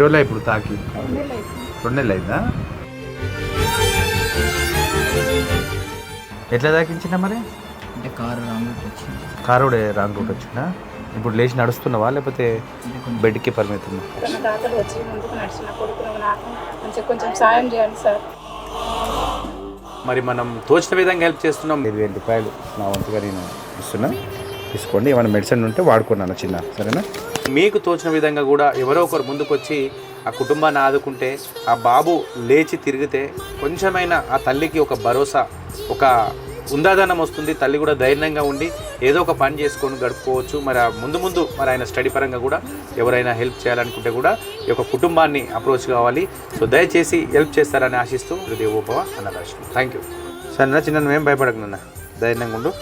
ఎన్ని రోజులు ఇప్పుడు తాకి. రెండు నెలలు అయిందా ఎట్లా తాకించినా మరి? అంటే కారు రాంగ్ వచ్చింది. కారు కూడా రాంగ్ రూట్ వచ్చిందా? ఇప్పుడు లేచి నడుస్తున్నావా లేకపోతే బెడ్కి పరిమితం? వచ్చి ముందుకు నాకు కొంచెం కొంచెం సాయం చేయండి సార్. మరి మనం తోచిన విధంగా హెల్ప్ చేస్తున్నాం. ఐదు వేల రూపాయలు నా వంతుగా నేను ఇస్తున్నా. తీసుకోండి. ఏమైనా మెడిసిన్ ఉంటే వాడుకున్నాను చిన్న. సరేనా? మీకు తోచిన విధంగా కూడా ఎవరో ఒకరు ముందుకొచ్చి ఆ కుటుంబాన్ని ఆదుకుంటే ఆ బాబు లేచి తిరిగితే కొంచెమైనా ఆ తల్లికి ఒక భరోసా ఒక ఉందాదనం వస్తుంది. తల్లి కూడా ధైర్యంగా ఉండి ఏదో ఒక పని చేసుకొని గడుపుకోవచ్చు. మరి ఆ ముందు ముందు మరి ఆయన స్టడీ పరంగా కూడా ఎవరైనా హెల్ప్ చేయాలనుకుంటే కూడా ఈ యొక్క కుటుంబాన్ని అప్రోచ్ కావాలి. సో దయచేసి హెల్ప్ చేస్తారని ఆశిస్తూ హృదయోపవ అన్నదాశం థ్యాంక్ యూ సరే చిన్న నువ్వేం భయపడకు నాన్న. ధైర్యంగా ఉండు.